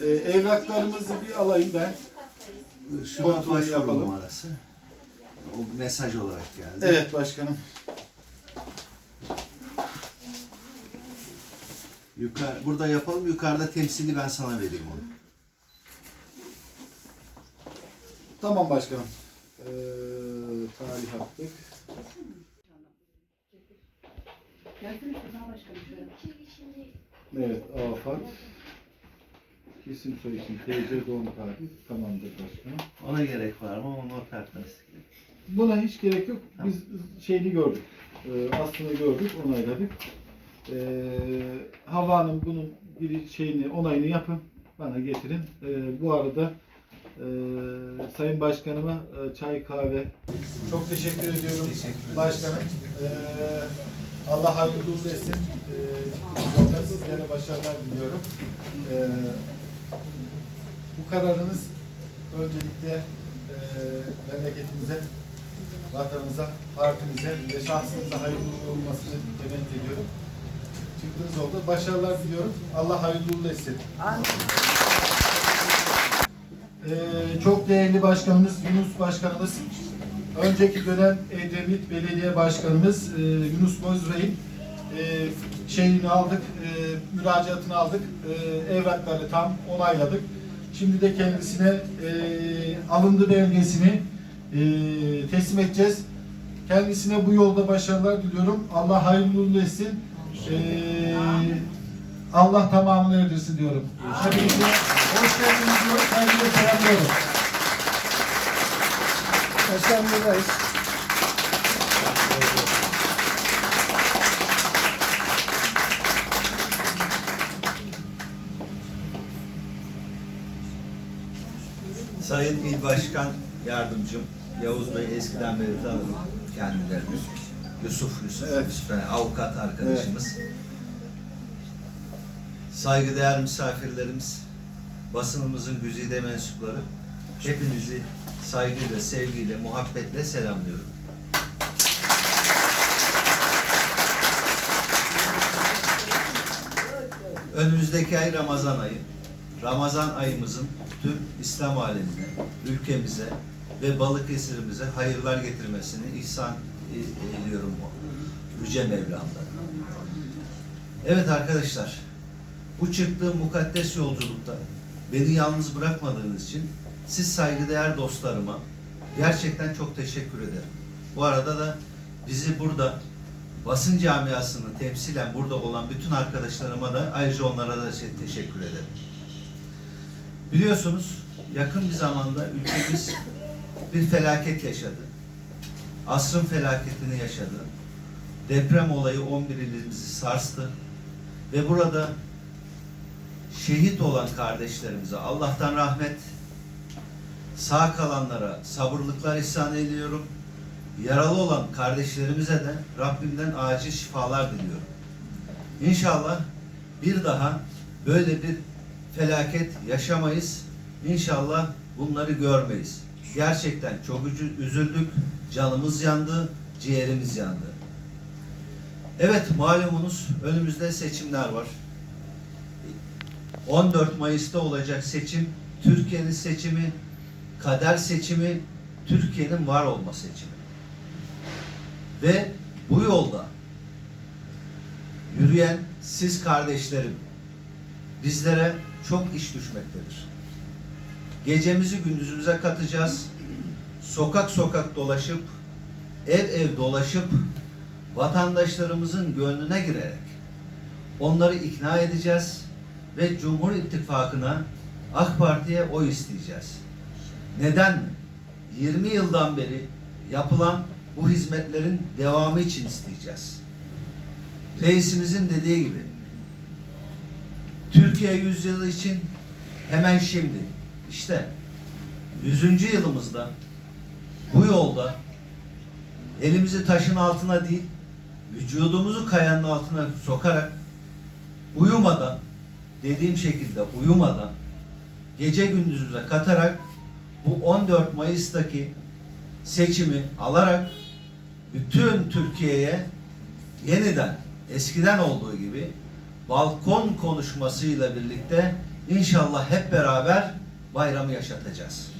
Ee, evraklarımızı bir alayım ben. Şu Kontrol an başvuru yapalım. numarası. O mesaj olarak geldi. Evet başkanım. Yukarı, burada yapalım. Yukarıda temsili ben sana vereyim onu. Tamam başkanım. Ee, tarih attık. Evet afat. İsim soy isim TC doğum tarihi tamamdır başkanım. Ona gerek var mı? Onu ortaklarız. Buna hiç gerek yok. Biz şeyini gördük. Ee, aslını gördük, onayladık. Havva Hanım bunun bir şeyini, onayını yapın. Bana getirin. Ee, bu arada e, Sayın Başkanıma e, çay, kahve çok teşekkür ediyorum. Başkanım. Ee, Allah hayırlı uğurlu etsin. Sizlere başarılar diliyorum. Ee, bu kararınız öncelikle e, memleketimize, vatanımıza, partimize ve şahsınıza hayırlı olmasını temenni ediyorum. Çıktığınız yolda başarılar diliyorum. Allah hayırlı uğurlu etsin. Ee, çok değerli başkanımız Yunus Başkanımız, önceki dönem Edremit Belediye Başkanımız e, Yunus Bozray'ın e, şeyini aldık, e, müracaatını aldık, e, evrakları tam onayladık. Şimdi de kendisine e, alındı belgesini e, teslim edeceğiz. Kendisine bu yolda başarılar diliyorum. Allah hayırlı uğurlu etsin. E, Allah tamamını erdirsin diyorum. Hepinize hoş geldiniz diyorum. Saygıyla selamlıyorum. Başkan Sayın İl Başkan Yardımcım Yavuz Bey eskiden beri tanırım kendilerini. Yusuf Yusuf, Evet. Yusuf yani avukat arkadaşımız. Saygıdeğer misafirlerimiz, basınımızın güzide mensupları, hepinizi saygıyla, sevgiyle, muhabbetle selamlıyorum. Önümüzdeki ay Ramazan ayı. Ramazan ayımızın tüm İslam alemine, ülkemize ve Balıkesir'imize hayırlar getirmesini ihsan e- ediyorum bu Yüce Mevlam'dan. Evet arkadaşlar, bu çıktığım mukaddes yolculukta beni yalnız bırakmadığınız için siz saygıdeğer dostlarıma gerçekten çok teşekkür ederim. Bu arada da bizi burada basın camiasını temsilen burada olan bütün arkadaşlarıma da ayrıca onlara da te- teşekkür ederim. Biliyorsunuz yakın bir zamanda ülkemiz bir felaket yaşadı. Asrın felaketini yaşadı. Deprem olayı 11 ilimizi sarstı. Ve burada şehit olan kardeşlerimize Allah'tan rahmet, sağ kalanlara sabırlıklar ihsan ediyorum. Yaralı olan kardeşlerimize de Rabbimden acil şifalar diliyorum. İnşallah bir daha böyle bir felaket yaşamayız. İnşallah bunları görmeyiz. Gerçekten çok üzü- üzüldük. Canımız yandı, ciğerimiz yandı. Evet malumunuz önümüzde seçimler var. 14 Mayıs'ta olacak seçim, Türkiye'nin seçimi, kader seçimi, Türkiye'nin var olma seçimi. Ve bu yolda yürüyen siz kardeşlerim, bizlere çok iş düşmektedir. Gecemizi gündüzümüze katacağız. Sokak sokak dolaşıp, ev ev dolaşıp, vatandaşlarımızın gönlüne girerek onları ikna edeceğiz ve Cumhur İttifakı'na AK Parti'ye oy isteyeceğiz. Neden mi? 20 yıldan beri yapılan bu hizmetlerin devamı için isteyeceğiz. Reisimizin dediği gibi Türkiye yüzyılı için hemen şimdi işte 100. yılımızda bu yolda elimizi taşın altına değil vücudumuzu kayanın altına sokarak uyumadan dediğim şekilde uyumadan gece gündüzümüze katarak bu 14 Mayıs'taki seçimi alarak bütün Türkiye'ye yeniden eskiden olduğu gibi balkon konuşmasıyla birlikte İnşallah hep beraber bayramı yaşatacağız.